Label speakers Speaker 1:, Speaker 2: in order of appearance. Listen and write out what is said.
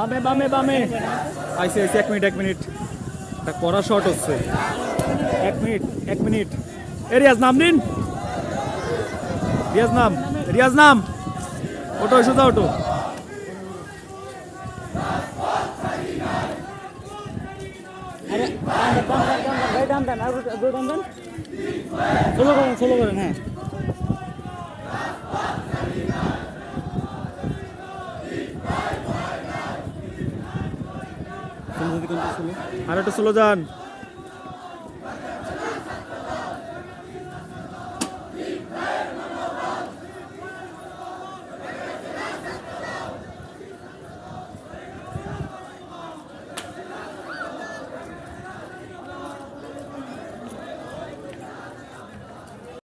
Speaker 1: বামে বামে বামে। আইসি এক মিনিট এক মিনিট। একটা কড়া শট হচ্ছে। এক মিনিট এক মিনিট। এ রিয়াজ নাম দিন রিয়াজ নাম রিয়াজ নাম। ওটো সোজা ওটো
Speaker 2: আরে, টান দেন টান দেন ভাই টান দেন আর দুটো টান দেন সোলো করেন সোলো করেন হ্যাঁ
Speaker 1: আর একটু স্লো যান